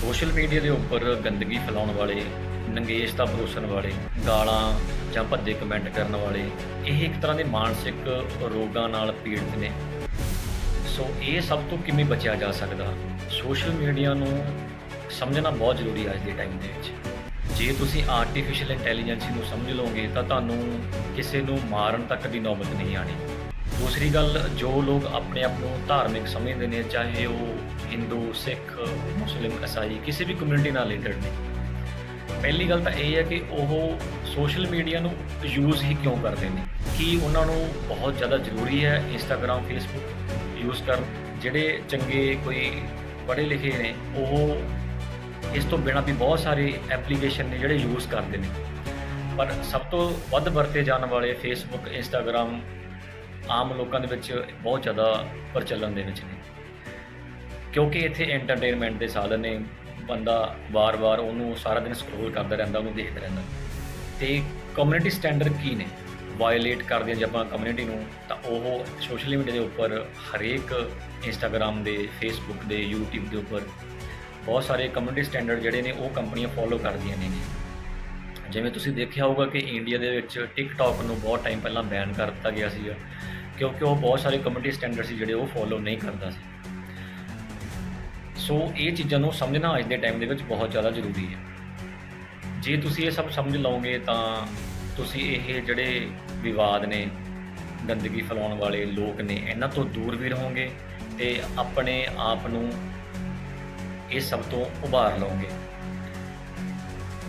Social media ਦੇ ਉੱਪਰ ਗੰਦਗੀ ਫੈਲਾਉਣ ਵਾਲੇ, ਨੰਗੇਸ਼ ਦਾ ਪਰੋਸਣ ਵਾਲੇ, ਗਾਲਾਂ ਜਾਂ ਭੱਦੇ ਕਮੈਂਟ ਕਰਨ ਵਾਲੇ, ਇਹ ਇੱਕ ਤਰ੍ਹਾਂ ਦੇ ਮਾਨਸਿਕ ਰੋਗਾਂ ਨਾਲ ਪੀੜਤ ਨੇ। ਸੋ ਇਹ ਸਭ ਤੋਂ ਕਿਵੇਂ ਬਚਿਆ ਜਾ ਸਕਦਾ? ਸੋਸ਼ਲ ਮੀਡੀਆ ਨੂੰ ਸਮਝਣਾ ਬਹੁਤ ਜ਼ਰੂਰੀ ਹੈ ਅੱਜ ਦੇ ਟਾਈਮ ਦੇ ਵਿੱਚ। ਜੇ ਤੁਸੀਂ ਆਰਟੀਫੀਸ਼ੀਅਲ ਇੰਟੈਲੀਜੈਂਸ ਨੂੰ ਸਮਝ ਲਓਗੇ, ਤਾਂ ਤੁਹਾਨੂੰ ਕਿਸੇ ਨੂੰ ਮਾਰਨ ਤੱਕ ਦੀ ਨੌਬਤ ਨਹੀਂ ਆਣੀ ਦੂਸਰੀ ਗੱਲ, ਜੋ ਲੋਕ ਆਪਣੇ ਆਪ ਨੂੰ ਧਾਰਮਿਕ ਸਮਝਦੇ ਨੇ, ਚਾਹੇ ਉਹ ਹਿੰਦੂ, ਸਿੱਖ, ਮੁਸਲਿਮ ਈਸਾਈ ਕਿਸੇ ਵੀ ਕਮਿਊਨਿਟੀ ਨਾਲ ਰਿਲੇਟਡ ਨੇ। ਪਹਿਲੀ ਗੱਲ ਤਾਂ ਇਹ ਹੈ ਕਿ ਉਹ ਸੋਸ਼ਲ ਮੀਡੀਆ ਨੂੰ ਯੂਜ਼ ਹੀ ਕਿਉਂ ਕਰਦੇ ਨੇ? ਕੀ ਉਹਨਾਂ ਨੂੰ ਬਹੁਤ ਜ਼ਿਆਦਾ ਜ਼ਰੂਰੀ ਹੈ ਇੰਸਟਾਗ੍ਰam ਫੇਸਬੁੱਕ ਯੂਜ਼ ਕਰਨ? ਜਿਹੜੇ ਚੰਗੇ ਕੋਈ ਪੜ੍ਹੇ ਲਿਖੇ ਨੇ, ਉਹ ਇਸ ਤੋਂ ਬਿਨਾਂ ਵੀ ਬਹੁਤ ਸਾਰੇ ਐਪਲੀਕੇਸ਼ਨ ਨੇ ਜਿਹੜੇ ਯੂਜ਼ ਕਰਦੇ ਨੇ। ਪਰ ਸਭ ਤੋਂ ਵੱਧ ਵਰਤੇ ਜਾਣ ਵਾਲੇ ਫੇਸਬੁੱਕ ਇੰਸਟਾਗ੍ਰam ਆਮ ਲੋਕਾਂ ਦੇ ਵਿੱਚ ਬਹੁਤ ਜ਼ਿਆਦਾ ਪ੍ਰਚਲਨ ਦੇ ਵਿੱਚ ਨੇ। ਕਿਉਂਕਿ ਇੱਥੇ ਐਂਟਰਟੇਨਮੈਂਟ ਦੇ ਸਾਧਨ ਨੇ, ਬੰਦਾ ਵਾਰ-ਵਾਰ ਉਹਨੂੰ ਸਾਰਾ ਦਿਨ ਸਕਰੋਲ ਕਰਦਾ ਰਹਿੰਦਾ, ਉਹਨੂੰ ਦੇਖਦਾ ਰਹਿੰਦਾ। ਤੇ ਕਮਿਊਨਿਟੀ ਸਟੈਂਡਰਡ ਕੀ ਨੇ? ਵਾਇਲੇਟ ਕਰਦੇ ਜੇ ਆਪਾਂ ਕਮਿਊਨਿਟੀ ਨੂੰ, ਤਾਂ ਉਹ ਸੋਸ਼ਲ ਮੀਡੀਆ ਦੇ ਉੱਪਰ, ਹਰੇਕ ਇੰਸਟਾਗ੍ਰam ਦੇ ਫੇਸਬੁੱਕ ਦੇ, YouTube ਦੇ ਉੱਪਰ ਬਹੁਤ ਸਾਰੇ ਕਮਿਊਨਿਟੀ ਸਟੈਂਡਰਡ ਜਿਹੜੇ ਨੇ, ਉਹ ਕੰਪਨੀਆਂ ਫੋਲੋ ਕਰਦੀਆਂ ਨੇ। ਜਿਵੇਂ ਤੁਸੀਂ ਦੇਖਿਆ ਹੋਊਗਾ ਕਿ ਇੰਡੀਆ ਦੇ ਵਿੱਚ ਟਿਕਟੌਕ ਨੂੰ ਬਹੁਤ ਟਾਈਮ ਪਹਿਲਾਂ ਬੈਨ ਕਰ ਦਿੱਤਾ ਗਿਆ ਸੀਗਾ, ਕਿਉਂਕਿ ਉਹ ਬਹੁਤ ਸਾਰੇ ਕਮਿਊਨਿਟੀ ਸਟੈਂਡਰਡ ਸੀ ਜਿਹੜੇ ਉਹ ਫੋਲੋ ਨਹੀਂ ਕਰਦਾ ਸੀ। ਸੋ ਇਹ ਚੀਜ਼ਾਂ ਨੂੰ ਸਮਝਣਾ ਅੱਜ ਦੇ ਟਾਈਮ ਦੇ ਵਿੱਚ ਬਹੁਤ ਜ਼ਿਆਦਾ ਜ਼ਰੂਰੀ ਹੈ। ਜੇ ਤੁਸੀਂ ਇਹ ਸਭ ਸਮਝ ਲਓਗੇ ਤਾਂ ਤੁਸੀਂ ਇਹ ਜਿਹੜੇ ਵਿਵਾਦ ਨੇ, ਗੰਦਗੀ ਫੈਲਾਉਣ ਵਾਲੇ ਲੋਕ ਨੇ, ਇਹਨਾਂ ਤੋਂ ਦੂਰ ਵੀ ਰਹੋਗੇ ਤੇ ਆਪਣੇ ਆਪ ਨੂੰ ਇਹ ਸਭ ਤੋਂ ਉਭਾਰ ਲਓਗੇ।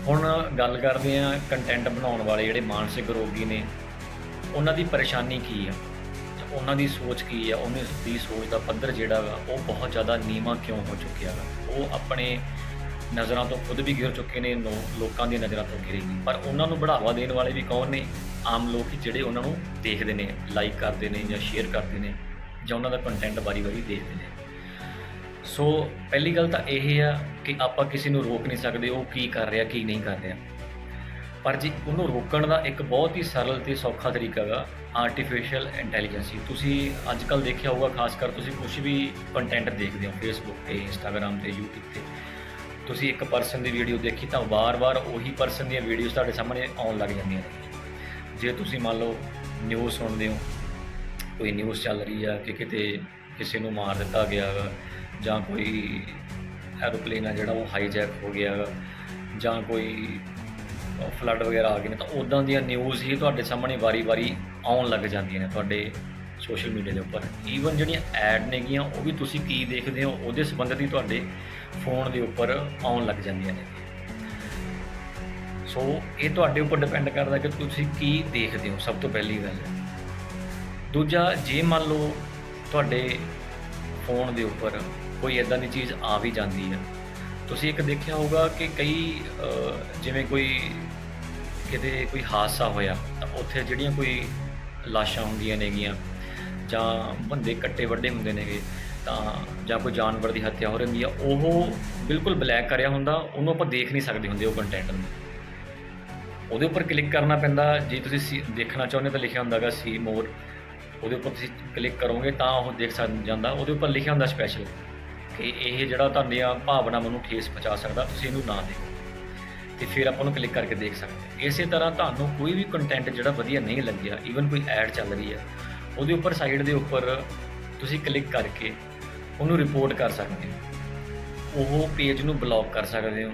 ਹੁਣ ਗੱਲ ਕਰਦੇ ਹਾਂ ਕੰਟੈਂਟ ਬਣਾਉਣ ਵਾਲੇ ਜਿਹੜੇ ਮਾਨਸਿਕ ਰੋਗੀ ਨੇ, ਉਹਨਾਂ ਦੀ ਪਰੇਸ਼ਾਨੀ ਕੀ ਆ? ਉਹਨਾਂ ਦੀ ਸੋਚ ਕੀ ਆ? ਉਹਨਾਂ ਦੀ ਸੋਚ ਦਾ ਪੱਧਰ ਜਿਹੜਾ ਵਾ, ਉਹ ਬਹੁਤ ਜ਼ਿਆਦਾ ਨੀਵਾਂ ਕਿਉਂ ਹੋ ਚੁੱਕਿਆ ਵਾ? ਉਹ ਆਪਣੇ ਨਜ਼ਰਾਂ ਤੋਂ ਖੁਦ ਵੀ ਗਿਰ ਚੁੱਕੇ ਨੇ ਨੋ- ਲੋਕਾਂ ਦੀਆਂ ਨਜ਼ਰਾਂ ਤੋਂ ਗਿਰੇ ਨੇ ਪਰ ਉਹਨਾਂ ਨੂੰ ਬੜਾਵਾ ਦੇਣ ਵਾਲੇ ਵੀ ਕੌਣ ਨੇ? ਆਮ ਲੋਕ ਜਿਹੜੇ ਉਹਨਾਂ ਨੂੰ ਦੇਖਦੇ ਨੇ ਲਾਈਕ ਕਰਦੇ ਨੇ ਜਾਂ ਸ਼ੇਅਰ ਕਰਦੇ ਨੇ, ਜਾਂ ਉਹਨਾਂ ਦਾ ਕੰਟੈਂਟ ਵਾਰੀ-ਵਾਰੀ ਦੇਖਦੇ ਨੇ। ਸੋ ਪਹਿਲੀ ਗੱਲ ਤਾਂ ਇਹ ਆ ਕਿ ਆਪਾਂ ਕਿਸੇ ਨੂੰ ਰੋਕ ਨਹੀਂ ਸਕਦੇ, ਉਹ ਕੀ ਕਰ ਰਿਹਾ, ਕੀ ਨਹੀਂ ਕਰ ਰਿਹਾ। ਪਰ ਜੀ ਉਹਨੂੰ ਰੋਕਣ ਦਾ ਇੱਕ ਬਹੁਤ ਹੀ ਸਰਲ ਤੇ ਸੌਖਾ ਤਰੀਕਾ ਹੈਗਾ ਆਰਟੀਫੀਸ਼ੀਅਲ ਇੰਟੈਲੀਜੈਂਸ ਤੁਸੀਂ ਅੱਜ ਕੱਲ ਦੇਖਿਆ ਹੋਊਗਾ, ਖਾਸ ਕਰ ਤੁਸੀਂ ਕੁਝ ਵੀ ਕੰਟੈਂਟ ਦੇਖਦੇ ਹੋ ਫੇਸਬੁੱਕ ਤੇ ਇੰਸਟਾਗ੍ਰam ਤੇ, YouTube ਤੇ। ਤੁਸੀਂ ਇੱਕ ਪਰਸਨ ਦੀ ਵੀਡੀਓ ਦੇਖੀ ਤਾਂ ਵਾਰ-ਵਾਰ ਉਹੀ ਪਰਸਨ ਦੀਆਂ ਵੀਡੀਓਜ਼ ਤੁਹਾਡੇ ਸਾਹਮਣੇ ਆਉਣ ਲੱਗ ਜਾਂਦੀਆਂ ਨੇ। ਜੇ ਤੁਸੀਂ ਮੰਨ ਲਓ ਨਿਊਜ਼ ਸੁਣਦੇ ਹੋ, ਕੋਈ ਨਿਊਜ਼ ਚੱਲ ਰਹੀ ਆ ਕਿ ਕਿਤੇ ਕਿਸੇ ਨੂੰ ਮਾਰ ਦਿੱਤਾ ਗਿਆ ਜਾਂ ਕੋਈ ਐਰੋਪਲੇਨ ਆ ਜਿਹੜਾ ਉਹ ਹਾਈਜੈਕ ਹੋ ਗਿਆ ਜਾਂ ਕੋਈ ਫਲੱਡ ਵਗੈਰਾ ਆ ਗਏ ਨੇ ਤਾਂ ਉਦਾਂ ਦੀਆਂ ਨਿਊਜ਼ ਹੀ ਤੁਹਾਡੇ ਸਾਹਮਣੇ ਵਾਰੀ-ਵਾਰੀ ਆਉਣ ਲੱਗ ਜਾਂਦੀਆਂ ਨੇ ਤੁਹਾਡੇ ਸੋਸ਼ਲ ਮੀਡੀਆ ਦੇ ਉੱਪਰ। ਈਵਨ ਜਿਹੜੀਆਂ ਐਡ ਨੇਗੀਆਂ, ਉਹ ਵੀ ਤੁਸੀਂ ਕੀ ਦੇਖਦੇ ਹੋ, ਉਹਦੇ ਸੰਬੰਧਿਤ ਹੀ ਤੁਹਾਡੇ ਫੋਨ ਦੇ ਉੱਪਰ ਆਉਣ ਲੱਗ ਜਾਂਦੀਆਂ ਨੇ। ਸੋ ਇਹ ਤੁਹਾਡੇ ਉੱਪਰ ਡਿਪੈਂਡ ਕਰਦਾ ਕਿ ਤੁਸੀਂ ਕੀ ਦੇਖਦੇ ਹੋ, ਸਭ ਤੋਂ ਪਹਿਲੀ ਗੱਲ। ਦੂਜਾ, ਜੇ ਮੰਨ ਲਓ ਤੁਹਾਡੇ ਫੋਨ ਦੇ ਉੱਪਰ ਕੋਈ ਇਦਾਂ ਦੀ ਚੀਜ਼ ਆ ਵੀ ਜਾਂਦੀ ਹੈ ਤੁਸੀਂ ਇੱਕ ਦੇਖਿਆ ਹੋਊਗਾ ਕਿ ਕਈ ਜਿਵੇਂ ਕੋਈ ਕਿਤੇ ਕੋਈ ਹਾਦਸਾ ਹੋਇਆ, ਤਾਂ ਉੱਥੇ ਜਿਹੜੀਆਂ ਕੋਈ ਲਾਸ਼ਾਂ ਹੁੰਦੀਆਂ ਨੇਗੀਆਂ, ਜਾਂ ਬੰਦੇ ਕੱਟੇ ਵੱਡੇ ਹੁੰਦੇ ਨੇਗੇ, ਤਾਂ ਜਾਂ ਕੋਈ ਜਾਨਵਰ ਦੀ ਹੱਤਿਆ ਹੋ ਰਹੀ ਹੁੰਦੀ ਆ, ਉਹ ਬਿਲਕੁਲ ਬਲੈਕ ਕਰਿਆ ਹੁੰਦਾ, ਉਹਨੂੰ ਆਪਾਂ ਦੇਖ ਨਹੀਂ ਸਕਦੇ ਹੁੰਦੇ ਉਹ ਕੰਟੈਂਟ ਨੂੰ। ਉਹਦੇ ਉੱਪਰ ਕਲਿੱਕ ਕਰਨਾ ਪੈਂਦਾ, ਜੇ ਤੁਸੀਂ ਸੀ- ਦੇਖਣਾ ਚਾਹੁੰਦੇ ਤਾਂ ਲਿਖਿਆ ਹੁੰਦਾਗਾ ਸੀ ਮੋਰ, ਉਹਦੇ ਉੱਪਰ ਤੁਸੀਂ ਕਲਿੱਕ ਕਰੋਗੇ ਤਾਂ ਉਹ ਦੇਖ ਸਕ, ਜਾਂਦਾ, ਉਹਦੇ ਉੱਪਰ ਲਿਖਿਆ ਹੁੰਦਾ ਸਪੈਸ਼ਲ ਕਿ ਇਹ ਜਿਹੜਾ ਤੁਹਾਡੀਆਂ ਭਾਵਨਾਵਾਂ ਨੂੰ ਠੇਸ ਪਹੁੰਚਾ ਸਕਦਾ, ਤੁਸੀਂ ਇਹਨੂੰ ਨਾ ਦੇਖੋ। ਤੇ ਫਿਰ ਆਪਾਂ ਨੂੰ ਕਲਿੱਕ ਕਰਕੇ ਦੇਖ ਸਕਦੇ ਇਸੇ ਤਰ੍ਹਾਂ ਤੁਹਾਨੂੰ ਕੋਈ ਵੀ ਕੰਟੈਂਟ ਜਿਹੜਾ ਵਧੀਆ ਨਹੀਂ ਲੱਗਿਆ ਈਵਨ ਕੋਈ ਐਡ ਚੱਲ ਰਹੀ ਹੈ ਉਹਦੇ ਉੱਪਰ ਸਾਈਡ ਦੇ ਉੱਪਰ ਤੁਸੀਂ ਕਲਿੱਕ ਕਰਕੇ ਉਹਨੂੰ ਰਿਪੋਰਟ ਕਰ ਸਕਦੇ ਹੋ। ਉਹ ਪੇਜ ਨੂੰ ਬਲੌਕ ਕਰ ਸਕਦੇ ਹੋ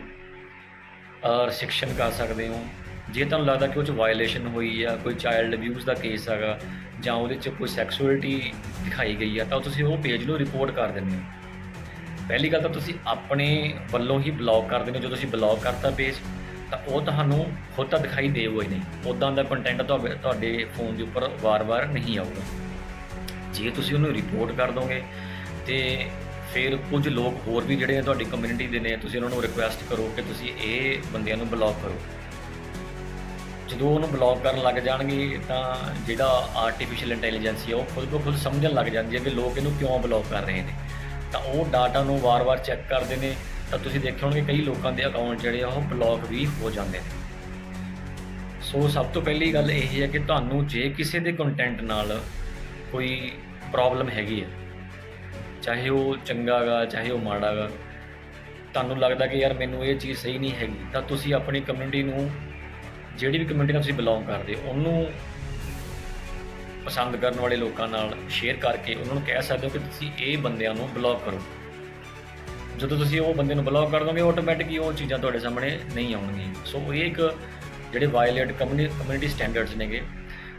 ਔਰ ਸਿਕਸ਼ਨ ਕਰ ਸਕਦੇ ਹੋ। ਜੇ ਤੁਹਾਨੂੰ ਲੱਗਦਾ ਕਿ ਉਹ ਚ ਵਾਇਲੇਸ਼ਨ ਹੋਈ ਆ, ਕੋਈ ਚਾਈਲਡ ਅਬਿਊਜ਼ ਦਾ ਕੇਸ ਹੈਗਾ, ਜਾਂ ਉਹਦੇ ਚ ਕੋਈ ਸੈਕਸੁਅਲਿਟੀ ਦਿਖਾਈ ਗਈ ਆ, ਤਾਂ ਤੁਸੀਂ ਉਹ ਪੇਜ ਨੂੰ ਰਿਪੋਰਟ ਕਰ ਦਿੰਦੇ ਹੋ। ਪਹਿਲੀ ਗੱਲ ਤਾਂ ਤੁਸੀਂ ਆਪਣੇ ਵੱਲੋਂ ਹੀ ਬਲੌਕ ਕਰਦੇ ਨੇ ਜਦੋਂ ਤੁਸੀਂ ਬਲੌਕ ਕਰਤਾ ਪੇਜ ਤਾਂ ਉਹ ਤੁਹਾਨੂੰ ਖੁਦ ਤਾਂ ਦਿਖਾਈ ਦੇਊਗਾ ਹੀ ਨਹੀਂ। ਉਦਾਂ ਦਾ ਕੰਟੈਂਟ ਤੁਹਾਡੇ ਤੁਹਾਡੇ ਫੋਨ ਦੇ ਉੱਪਰ ਵਾਰ-ਵਾਰ ਨਹੀਂ ਆਊਗਾ। ਜੇ ਤੁਸੀਂ ਉਹਨੂੰ ਰਿਪੋਰਟ ਕਰ ਦੋਗੇ, ਤੇ ਫਿਰ ਕੁਝ ਲੋਕ ਹੋਰ ਵੀ ਜਿਹੜੇ ਤੁਹਾਡੀ ਕਮਿਊਨਿਟੀ ਦੇ ਨੇ, ਤੁਸੀਂ ਉਹਨਾਂ ਨੂੰ ਰਿਕੁਐਸਟ ਕਰੋ ਕਿ ਤੁਸੀਂ ਇਹ ਬੰਦਿਆਂ ਨੂੰ ਬਲੌਕ ਕਰੋ। ਜਦੋਂ ਉਹਨੂੰ ਬਲੌਕ ਕਰਨ ਲੱਗ ਜਾਣਗੇ, ਤਾਂ ਜਿਹੜਾ ਆਰਟੀਫੀਸ਼ੀਅਲ ਇੰਟੈਲੀਜੈਂਸ ਹੈ ਉਹ ਖੁਦ ਬ ਖੁਦ ਸਮਝਣ ਲੱਗ ਜਾਂਦੀ ਹੈ ਕਿ ਲੋਕ ਇਹਨੂੰ ਕਿਉਂ ਬਲੌਕ ਕਰ ਰਹੇ ਨੇ। ਤਾਂ ਉਹ ਡਾਟਾ ਨੂੰ ਵਾਰ-ਵਾਰ ਚੈੱਕ ਕਰਦੇ ਨੇ। ਤਾਂ ਤੁਸੀਂ ਦੇਖਿਆ ਹੋਣਗੇ ਕਈ ਲੋਕਾਂ ਦੇ ਅਕਾਊਂਟ ਜਿਹੜੇ ਆ, ਉਹ ਬਲੌਕ ਵੀ ਹੋ ਜਾਂਦੇ ਨੇ। ਸੋ ਸਭ ਤੋਂ ਪਹਿਲੀ ਗੱਲ ਇਹ ਹੈ ਕਿ ਤੁਹਾਨੂੰ ਜੇ ਕਿਸੇ ਦੇ ਕੰਟੈਂਟ ਨਾਲ ਕੋਈ ਪ੍ਰੋਬਲਮ ਹੈਗੀ ਹੈ, ਚਾਹੇ ਉਹ ਚੰਗਾ ਗਾ, ਚਾਹੇ ਉਹ ਮਾੜਾ ਗਾ, ਤੁਹਾਨੂੰ ਲੱਗਦਾ ਕਿ ਯਾਰ ਮੈਨੂੰ ਇਹ ਚੀਜ਼ ਸਹੀ ਨਹੀਂ ਹੈਗੀ, ਤਾਂ ਤੁਸੀਂ ਆਪਣੀ ਕਮਿਊਨਿਟੀ ਨੂੰ, ਜਿਹੜੀ ਵੀ ਕਮਿਊਨਿਟੀ ਨਾਲ ਤੁਸੀਂ ਬਿਲੋਂਗ ਕਰਦੇ ਹੋ ਉਹਨੂੰ ਪਸੰਦ ਕਰਨ ਵਾਲੇ ਲੋਕਾਂ ਨਾਲ ਸ਼ੇਅਰ ਕਰਕੇ ਉਹਨਾਂ ਨੂੰ ਕਹਿ ਸਕਦੇ ਹੋ ਕਿ ਤੁਸੀਂ ਇਹ ਬੰਦਿਆਂ ਨੂੰ ਬਲੌਕ ਕਰੋ। ਜਦੋਂ ਤੁਸੀਂ ਉਹ ਬੰਦੇ ਨੂੰ ਬਲੌਕ ਕਰ ਦੋਗੇ ਆਟੋਮੈਟਿਕਲੀ ਉਹ ਚੀਜ਼ਾਂ ਤੁਹਾਡੇ ਸਾਹਮਣੇ ਨਹੀਂ ਆਉਣਗੀਆਂ। ਸੋ ਇਹ ਇੱਕ ਜਿਹੜੇ ਵਾਇਲੇਟ ਕਮਿਊਨਿਟੀ ਸਟੈਂਡਰਡਸ ਨੇਗੇ।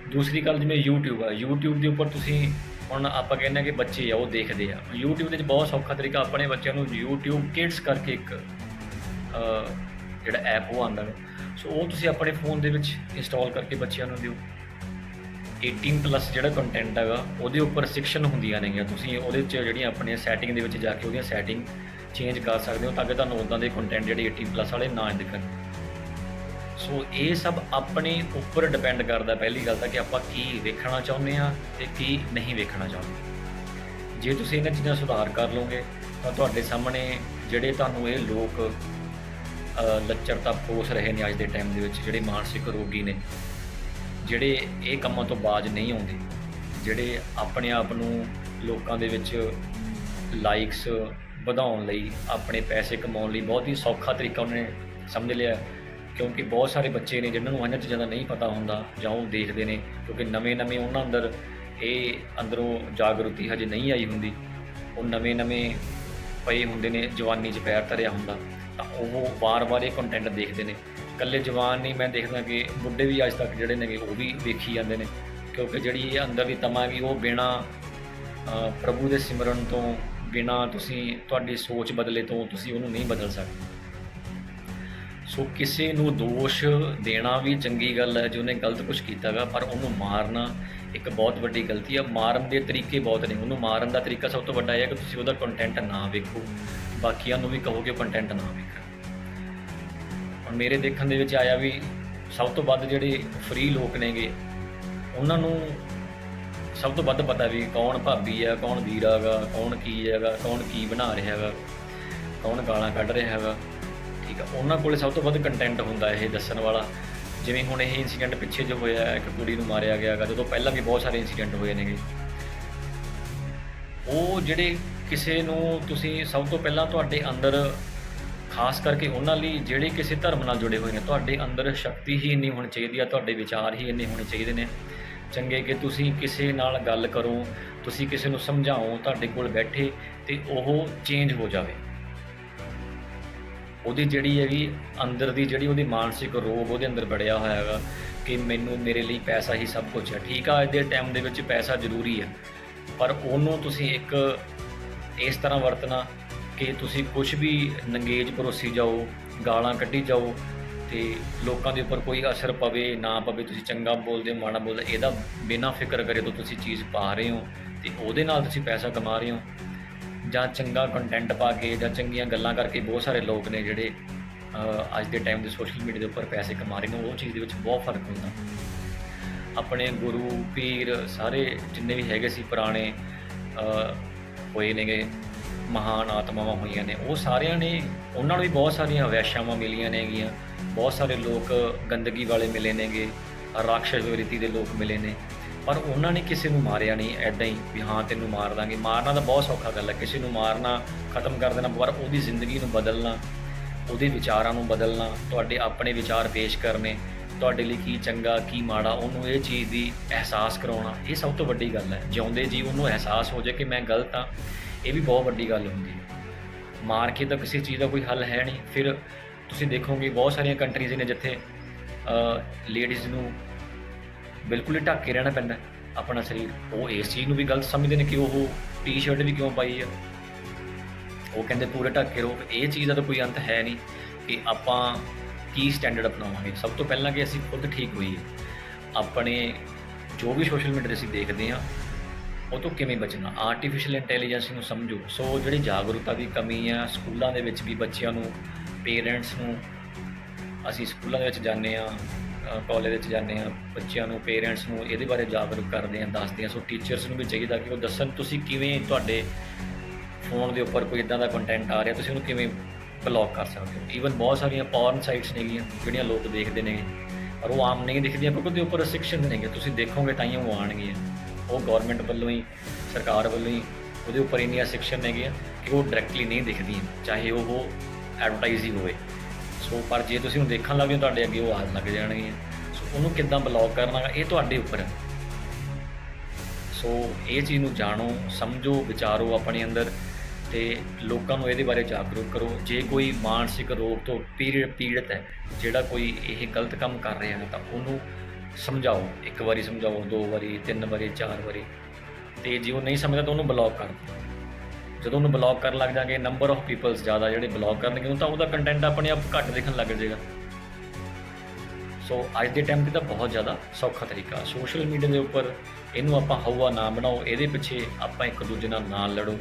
ਦੂਸਰੀ ਗੱਲ ਜਿਵੇਂ YouTube ਆ। YouTube ਦੇ ਉੱਪਰ ਤੁਸੀਂ ਹੁਣ ਆਪਾਂ ਕਹਿੰਦੇ ਆ ਕਿ ਬੱਚੇ ਆ, ਉਹ ਦੇਖਦੇ ਆ। YouTube ਦੇ ਵਿੱਚ ਬਹੁਤ ਸੌਖਾ ਤਰੀਕਾ ਆਪਣੇ ਬੱਚਿਆਂ ਨੂੰ YouTube Kids ਕਰਕੇ ਇੱਕ ਜਿਹੜਾ ਐਪ ਉਹ ਆਉਂਦਾ ਵਾ ਸੋ ਉਹ ਤੁਸੀਂ ਆਪਣੇ ਫੋਨ ਦੇ ਵਿੱਚ ਇੰਸਟਾਲ ਕਰਕੇ ਬੱਚਿਆਂ ਨੂੰ ਦਿਓ। 18 ਪਲੱਸ ਜਿਹੜਾ ਕੰਟੈਂਟ ਹੈਗਾ, ਉਹਦੇ ਉੱਪਰ ਸਿਕਸ਼ਨ ਹੁੰਦੀਆਂ ਨੇਗੀਆਂ। ਤੁਸੀਂ ਉਹਦੇ 'ਚ ਜਿਹੜੀਆਂ ਆਪਣੀਆਂ ਸੈਟਿੰਗ ਦੇ ਵਿੱਚ ਜਾ ਕੇ ਉਹਦੀਆਂ ਸੈਟਿੰਗ ਚੇਂਜ ਕਰ ਸਕਦੇ ਹੋ ਤਾਂ ਕਿ ਤੁਹਾਨੂੰ ਉਦਾਂ ਦੇ ਕੰਟੈਂਟ ਜਿਹੜੇ 18 ਪਲੱਸ ਵਾਲੇ ਨਾ ਦਿਖਣ। ਸੋ ਇਹ ਸਭ ਆਪਣੇ ਉੱਪਰ ਡਿਪੈਂਡ ਕਰਦਾ ਪਹਿਲੀ ਗੱਲ ਤਾਂ ਕਿ ਆਪਾਂ ਕੀ ਵੇਖਣਾ ਚਾਹੁੰਦੇ ਆ ਤੇ ਕੀ ਨਹੀਂ ਵੇਖਣਾ ਚਾਹੁੰਦੇ। ਜੇ ਤੁਸੀਂ ਇਹਨਾਂ ਚੀਜ਼ਾਂ ਸੁਧਾਰ ਕਰ ਲਓਗੇ, ਤਾਂ ਤੁਹਾਡੇ ਸਾਹਮਣੇ ਜਿਹੜੇ ਤੁਹਾਨੂੰ ਇਹ ਲੋਕ ਲੱਚਰਤਾ ਪੋਸ ਰਹੇ ਨੇ ਅੱਜ ਦੇ ਟਾਈਮ ਦੇ ਵਿੱਚ, ਜਿਹੜੇ ਮਾਨਸਿਕ ਰੋਗੀ ਨੇ ਜਿਹੜੇ ਇਹ ਕੰਮਾਂ ਤੋਂ ਬਾਜ ਨਹੀਂ ਆਉਂਦੇ, ਜਿਹੜੇ ਆਪਣੇ ਆਪ ਨੂੰ ਲੋਕਾਂ ਦੇ ਵਿੱਚ ਲਾਈਕਸ ਵਧਾਉਣ ਲਈ ਆਪਣੇ ਪੈਸੇ ਕਮਾਉਣ ਲਈ ਬਹੁਤ ਹੀ ਸੌਖਾ ਤਰੀਕਾ ਉਹਨੇ ਸਮਝ ਲਿਆ। ਕਿਉਂਕਿ ਬਹੁਤ ਸਾਰੇ ਬੱਚੇ ਨੇ ਜਿਨ੍ਹਾਂ ਨੂੰ ਇਹਨਾਂ ਚੀਜ਼ਾਂ ਦਾ ਨਹੀਂ ਪਤਾ ਹੁੰਦਾ ਜਾਂ ਉਹ ਦੇਖਦੇ ਨੇ, ਕਿਉਂਕਿ ਨਵੇਂ-ਨਵੇਂ ਉਹਨਾਂ ਅੰਦਰ ਇਹ ਅੰਦਰੋਂ ਜਾਗਰੂਕਤੀ ਹਜੇ ਨਹੀਂ ਆਈ ਹੁੰਦੀ। ਉਹ ਨਵੇਂ-ਨਵੇਂ ਪਏ ਹੁੰਦੇ ਨੇ, ਜਵਾਨੀ 'ਚ ਪੈਰ ਧਰਿਆ ਹੁੰਦਾ। ਤਾਂ ਉਹ ਵਾਰ-ਵਾਰ ਇਹ ਕੰਟੈਂਟ ਦੇਖਦੇ ਨੇ। ਇਕੱਲੇ ਜਵਾਨ ਨਹੀਂ, ਮੈਂ ਦੇਖਦਾ ਕਿ ਬੁੱਢੇ ਵੀ ਅੱਜ ਤੱਕ ਜਿਹੜੇ ਨੇਗੇ ਉਹ ਵੀ ਵੇਖੀ ਜਾਂਦੇ ਨੇ। ਕਿਉਂਕਿ ਜਿਹੜੀ ਇਹ ਅੰਦਰ ਦੀ ਤਮਾ ਹੈਗੀ, ਉਹ ਬਿਨਾ ਪ੍ਰਭੂ ਦੇ ਸਿਮਰਨ ਤੋਂ, ਬਿਨਾ ਤੁਸੀਂ ਤੁਹਾਡੀ ਸੋਚ ਬਦਲੇ ਤੋਂ ਤੁਸੀਂ ਉਹਨੂੰ ਨਹੀਂ ਬਦਲ ਸਕਦੇ। ਸੋ ਕਿਸੇ ਨੂੰ ਦੋਸ਼ ਦੇਣਾ ਵੀ ਚੰਗੀ ਗੱਲ ਹੈ, ਜੇ ਉਹਨੇ ਗਲਤ ਕੁਝ ਕੀਤਾਗਾ ਪਰ ਉਹਨੂੰ ਮਾਰਨਾ ਇੱਕ ਬਹੁਤ ਵੱਡੀ ਗਲਤੀ ਹੈ। ਮਾਰਨ ਦੇ ਤਰੀਕੇ ਬਹੁਤ ਨੇ। ਉਹਨੂੰ ਮਾਰਨ ਦਾ ਤਰੀਕਾ ਸਭ ਤੋਂ ਵੱਡਾ ਇਹ ਹੈ ਕਿ ਤੁਸੀਂ ਉਹਦਾ ਕੰਟੈਂਟ ਨਾ ਵੇਖੋ। ਬਾਕੀਆਂ ਨੂੰ ਵੀ ਕਹੋ ਕਿ ਕੰਟੈਂਟ ਨਾ ਵੇਖੋ ਹੁਣ ਮੇਰੇ ਦੇਖਣ ਦੇ ਵਿੱਚ ਆਇਆ ਵੀ ਸਭ ਤੋਂ ਵੱਧ ਜਿਹੜੇ ਫ੍ਰੀ ਲੋਕ ਨੇਗੇ, ਉਹਨਾਂ ਨੂੰ ਸਭ ਤੋਂ ਵੱਧ ਪਤਾ ਵੀ ਕੌਣ ਭਾਬੀ ਆ, ਕੌਣ ਵੀਰਾ ਹੈਗਾ ਕੌਣ ਕੀ ਹੈਗਾ, ਕੌਣ ਕੀ ਬਣਾ ਰਿਹਾ ਹੈਗਾ ਕੌਣ ਗਾਲਾਂ ਕੱਢ ਰਿਹਾ ਹੈਗਾ ਠੀਕ ਆ, ਉਹਨਾਂ ਕੋਲੇ ਸਭ ਤੋਂ ਵੱਧ ਕੰਟੈਂਟ ਹੁੰਦਾ ਇਹ ਦੱਸਣ ਵਾਲਾ। ਜਿਵੇਂ ਹੁਣ ਇਹ ਇਨਸੀਡੈਂਟ ਪਿੱਛੇ ਜੋ ਹੋਇਆ, ਇੱਕ ਕੁੜੀ ਨੂੰ ਮਾਰਿਆ ਗਿਆ ਹੈਗਾ ਜਦੋਂ ਪਹਿਲਾਂ ਵੀ ਬਹੁਤ ਸਾਰੇ ਇਨਸੀਡੈਂਟ ਹੋਏ ਨੇਗੇ। ਉਹ ਜਿਹੜੇ ਕਿਸੇ ਨੂੰ ਤੁਸੀਂ ਸਭ ਤੋਂ ਪਹਿਲਾਂ ਤੁਹਾਡੇ ਅੰਦਰ ਖਾਸ ਕਰਕੇ ਉਹਨਾਂ ਲਈ ਜਿਹੜੇ ਕਿਸੇ ਧਰਮ ਨਾਲ ਜੁੜੇ ਹੋਏ ਨੇ, ਤੁਹਾਡੇ ਅੰਦਰ ਸ਼ਕਤੀ ਹੀ ਇੰਨੀ ਹੋਣੀ ਚਾਹੀਦੀ ਆ, ਤੁਹਾਡੇ ਵਿਚਾਰ ਹੀ ਇੰਨੇ ਹੋਣੇ ਚਾਹੀਦੇ ਨੇ। ਚੰਗੇ ਕਿ ਤੁਸੀਂ ਕਿਸੇ ਨਾਲ ਗੱਲ ਕਰੋ, ਤੁਸੀਂ ਕਿਸੇ ਨੂੰ ਸਮਝਾਓ, ਤੁਹਾਡੇ ਕੋਲ ਬੈਠੇ ਤੇ ਉਹ ਚੇਂਜ ਹੋ ਜਾਵੇ। ਉਹਦੀ ਜਿਹੜੀ ਹੈਗੀ ਅੰਦਰ ਦੀ ਜਿਹੜੀ ਉਹਦੀ ਮਾਨਸਿਕ ਰੋਗ ਉਹਦੇ ਅੰਦਰ ਬੜਿਆ ਹੋਇਆ ਹੈਗਾ ਕਿ ਮੈਨੂੰ ਮੇਰੇ ਲਈ ਪੈਸਾ ਹੀ ਸਭ ਕੁਝ ਹੈ। ਠੀਕ ਆ, ਅੱਜ ਦੇ ਟਾਈਮ ਦੇ ਵਿੱਚ ਪੈਸਾ ਜ਼ਰੂਰੀ ਹੈ, ਪਰ ਉਹਨੂੰ ਤੁਸੀਂ ਇੱਕ ਇਸ ਤਰ੍ਹਾਂ ਵਰਤਣਾ ਕਿ ਤੁਸੀਂ ਕੁਝ ਵੀ ਨੰਗੇਜ ਪਰੋਸੀ ਜਾਓ, ਗਾਲਾਂ ਕੱਢੀ ਜਾਓ ਤੇ ਲੋਕਾਂ ਦੇ ਉੱਪਰ ਕੋਈ ਅਸਰ ਪਵੇ, ਨਾ ਪਵੇ, ਤੁਸੀਂ ਚੰਗਾ ਬੋਲਦੇ ਹੋ, ਮਾੜਾ ਬੋਲਦੇ ਇਹਦਾ ਬਿਨਾਂ ਫਿਕਰ ਕਰੇ ਤੋਂ ਤੁਸੀਂ ਚੀਜ਼ ਪਾ ਰਹੇ ਹੋ ਤੇ ਉਹਦੇ ਨਾਲ ਤੁਸੀਂ ਪੈਸਾ ਕਮਾ ਰਹੇ ਹੋ ਜਾਂ ਚੰਗਾ ਕੰਟੈਂਟ ਪਾ ਕੇ ਜਾਂ ਚੰਗੀਆਂ ਗੱਲਾਂ ਕਰਕੇ ਬਹੁਤ ਸਾਰੇ ਲੋਕ ਨੇ ਜਿਹੜੇ ਅੱਜ ਦੇ ਟਾਈਮ ਦੇ ਸੋਸ਼ਲ ਮੀਡੀਆ ਦੇ ਉੱਪਰ ਪੈਸੇ ਕਮਾ ਰਹੇ ਨੇ, ਉਹ ਚੀਜ਼ ਦੇ ਵਿੱਚ ਬਹੁਤ ਫ਼ਰਕ ਹੁੰਦਾ। ਆਪਣੇ ਗੁਰੂ, ਪੀਰ, ਸਾਰੇ ਜਿੰਨੇ ਵੀ ਹੈਗੇ ਸੀ ਪੁਰਾਣੇ ਹੋਏ ਨੇਗੇ ਮਹਾਨ ਆਤਮਾਵਾਂ ਹੋਈਆਂ ਨੇ। ਉਹ ਸਾਰਿਆਂ ਨੇ, ਉਹਨਾਂ ਨੂੰ ਵੀ ਬਹੁਤ ਸਾਰੀਆਂ ਵੈਸ਼ਾਵਾਂ ਮਿਲੀਆਂ ਨੇਗੀਆਂ। ਬਹੁਤ ਸਾਰੇ ਲੋਕ ਗੰਦਗੀ ਵਾਲੇ ਮਿਲੇ ਨੇਗੇ, ਰਾਖਸ਼ ਵਰਿਤੀ ਦੇ ਲੋਕ ਮਿਲੇ ਨੇ। ਪਰ ਉਹਨਾਂ ਨੇ ਕਿਸੇ ਨੂੰ ਮਾਰਿਆ ਨਹੀਂ ਐਦਾਂ ਹੀ ਵੀ ਹਾਂ, ਤੈਨੂੰ ਮਾਰ ਦਾਂਗੇ। ਮਾਰਨਾ ਤਾਂ ਬਹੁਤ ਸੌਖਾ ਗੱਲ ਹੈ। ਕਿਸੇ ਨੂੰ ਮਾਰਨਾ, ਖਤਮ ਕਰ ਦੇਣਾ, ਪਰ ਉਹਦੀ ਜ਼ਿੰਦਗੀ ਨੂੰ ਬਦਲਣਾ, ਉਹਦੇ ਵਿਚਾਰਾਂ ਨੂੰ ਬਦਲਣਾ, ਤੁਹਾਡੇ ਆਪਣੇ ਵਿਚਾਰ ਪੇਸ਼ ਕਰਨੇ, ਤੁਹਾਡੇ ਲਈ ਕੀ ਚੰਗਾ, ਕੀ ਮਾੜਾ, ਉਹਨੂੰ ਇਹ ਚੀਜ਼ ਦੀ ਅਹਿਸਾਸ ਕਰਾਉਣਾ, ਇਹ ਸਭ ਤੋਂ ਵੱਡੀ ਗੱਲ ਹੈ। ਜਿਉਂਦੇ ਜੀ ਉਹਨੂੰ ਅਹਿਸਾਸ ਹੋ ਜਾਏ ਕਿ ਮੈਂ ਗਲਤ ਹਾਂ। ਇਹ ਵੀ ਬਹੁਤ ਵੱਡੀ ਗੱਲ ਹੁੰਦੀ ਹੈ। ਮਾਰ ਕੇ ਤਾਂ ਕਿਸੇ ਚੀਜ਼ ਦਾ ਕੋਈ ਹੱਲ ਹੈ ਨਹੀਂ। ਫਿਰ ਤੁਸੀਂ ਦੇਖੋਗੇ ਬਹੁਤ ਸਾਰੀਆਂ ਕੰਟਰੀਜ਼ ਨੇ ਜਿੱਥੇ ਲੇਡੀਜ਼ ਨੂੰ ਬਿਲਕੁਲ ਹੀ ਢੱਕ ਕੇ ਰਹਿਣਾ ਪੈਂਦਾ ਆਪਣਾ ਸਰੀਰ। ਉਹ ਇਸ ਚੀਜ਼ ਨੂੰ ਵੀ ਗਲਤ ਸਮਝਦੇ ਨੇ ਕਿ ਉਹ ਟੀ-ਸ਼ਰਟ ਵੀ ਕਿਉਂ ਪਾਈ ਆ? ਉਹ ਕਹਿੰਦੇ ਪੂਰੇ ਢੱਕ ਕੇ ਰਹੋ। ਇਹ ਚੀਜ਼ ਦਾ ਤਾਂ ਕੋਈ ਅੰਤ ਹੈ ਨਹੀਂ ਕਿ ਆਪਾਂ ਕੀ ਸਟੈਂਡਰਡ ਅਪਣਾਵਾਂਗੇ। ਸਭ ਤੋਂ ਪਹਿਲਾਂ ਕਿ ਅਸੀਂ ਖੁਦ ਠੀਕ ਹੋਈਏ। ਆਪਣੇ ਜੋ ਵੀ ਸੋਸ਼ਲ ਮੀਡੀਆ ਤੇ ਅਸੀਂ ਦੇਖਦੇ ਹਾਂ ਉਹ ਤੋਂ ਕਿਵੇਂ ਬਚਣਾ? ਆਰਟੀਫੀਸ਼ੀਅਲ ਇੰਟੈਲੀਜੈਂਸ ਨੂੰ ਸਮਝੋ। ਸੋ ਜਿਹੜੀ ਜਾਗਰੂਕਤਾ ਦੀ ਕਮੀ ਆ, ਸਕੂਲਾਂ ਦੇ ਵਿੱਚ ਵੀ ਬੱਚਿਆਂ ਨੂੰ ਪੇਰੈਂਟਸ ਨੂੰ ਅਸੀਂ ਸਕੂਲਾਂ ਦੇ ਵਿੱਚ ਜਾਂਦੇ ਆ ਕਾਲਜ ਵਿੱਚ ਜਾਂਦੇ ਆ ਬੱਚਿਆਂ ਨੂੰ ਪੇਰੈਂਟਸ ਨੂੰ ਇਹਦੇ ਬਾਰੇ ਜਾਗਰੂਕ ਕਰਦੇ ਆ ਦੱਸਦੇ ਆ ਸੋ ਟੀਚਰਸ ਨੂੰ ਵੀ ਚਾਹੀਦਾ ਕਿ ਉਹ ਦੱਸਣ, ਤੁਸੀਂ ਕਿਵੇਂ ਤੁਹਾਡੇ ਫੋਨ ਦੇ ਉੱਪਰ ਕੋਈ ਇਦਾਂ ਦਾ ਕੰਟੈਂਟ ਆ ਰਿਹਾ, ਤੁਸੀਂ ਉਹਨੂੰ ਕਿਵੇਂ ਬਲੌਕ ਕਰ ਸਕਦੇ ਹੋ? ਈਵਨ ਬਹੁਤ ਸਾਰੀਆਂ ਪੌਰਨ ਸਾਈਟਸ ਨੇਗੀਆਂ ਜਿਹੜੀਆਂ ਲੋਕ ਦੇਖਦੇ ਨੇਗੇ। ਪਰ ਉਹ ਆਮ ਨਹੀਂ ਦਿਖਦੀਆਂ, ਕਿਉਂਕਿ ਉਹਦੇ ਉੱਪਰ ਰਿਸਟ੍ਰਿਕਸ਼ਨ ਨੇਗੇ। ਤੁਸੀਂ ਦੇਖੋਗੇ ਤਾਂ ਹੀ ਉਹ ਆਣਗੀਆਂ ਉਹ ਗਵਰਨਮੈਂਟ ਵੱਲੋਂ ਹੀ, ਸਰਕਾਰ ਵੱਲੋਂ ਹੀ, ਉਹਦੇ ਉੱਪਰ ਇੰਨੀਆਂ ਸੈਕਸ਼ਨ ਹੈਗੀਆਂ ਕਿ ਉਹ ਡਾਇਰੈਕਟਲੀ ਨਹੀਂ ਦਿਖਦੀਆਂ, ਚਾਹੇ ਉਹ ਐਡਵਰਟਾਈਜ਼ ਹੀ ਹੋਵੇ। ਸੋ ਪਰ ਜੇ ਤੁਸੀਂ ਉਹਨੂੰ ਦੇਖਣ ਲੱਗ ਜਾਓ ਤੁਹਾਡੇ ਅੱਗੇ ਉਹ ਆਉਣ ਲੱਗ ਜਾਣਗੀਆਂ। ਸੋ ਉਹਨੂੰ ਕਿੱਦਾਂ ਬਲੌਕ ਕਰਨਾ ਇਹ ਤੁਹਾਡੇ ਉੱਪਰ ਹੈ ਸੋ ਇਹ ਚੀਜ਼ ਨੂੰ ਜਾਣੋ, ਸਮਝੋ, ਵਿਚਾਰੋ ਆਪਣੇ ਅੰਦਰ ਤੇ ਲੋਕਾਂ ਨੂੰ ਇਹਦੇ ਬਾਰੇ ਜਾਗਰੂਕ ਕਰੋ। ਜੇ ਕੋਈ ਮਾਨਸਿਕ ਰੋਗ ਤੋਂ ਪੀੜ- ਪੀੜਤ ਹੈ, ਜਿਹੜਾ ਕੋਈ ਇਹ ਗਲਤ ਕੰਮ ਕਰ ਰਿਹਾ ਹੈ, ਤਾਂ ਉਹਨੂੰ ਸਮਝਾਓ, ਇੱਕ ਵਾਰੀ ਸਮਝਾਓ, ਦੋ ਵਾਰੀ, ਤਿੰਨ ਵਾਰੀ, ਚਾਰ ਵਾਰੀ। ਤੇ ਜੇ ਉਹ ਨਹੀਂ ਸਮਝਦਾ ਤਾਂ ਉਹਨੂੰ ਬਲੌਕ ਕਰ ਦਿਓ। ਜਦੋਂ ਉਹਨੂੰ ਬਲੌਕ ਕਰਨ ਲੱਗ ਜਾਗੇ ਨੰਬਰ ਆਫ ਪੀਪਲਸ ਜ਼ਿਆਦਾ ਜਿਹੜੇ ਬਲੌਕ ਕਰਨਗੇ ਉਹਨੂੰ ਤਾਂ ਉਹਦਾ ਕੰਟੈਂਟ ਆਪਣੇ ਆਪ ਘੱਟ ਦੇਖਣ ਲੱਗ ਜਾਏਗਾ। ਸੋ ਅੱਜ ਦੇ ਟਾਈਮ ਤੇ ਤਾਂ ਬਹੁਤ ਜ਼ਿਆਦਾ ਸੌਖਾ ਤਰੀਕਾ ਸੋਸ਼ਲ ਮੀਡੀਆ ਦੇ ਉੱਪਰ ਇਹਨੂੰ ਆਪਾਂ ਹਵਾ ਨਾ ਬਣਾਓ, ਇਹਦੇ ਪਿੱਛੇ ਆਪਾਂ ਇੱਕ ਦੂਜੇ ਨਾਲ ਨਾ ਲੜੋ।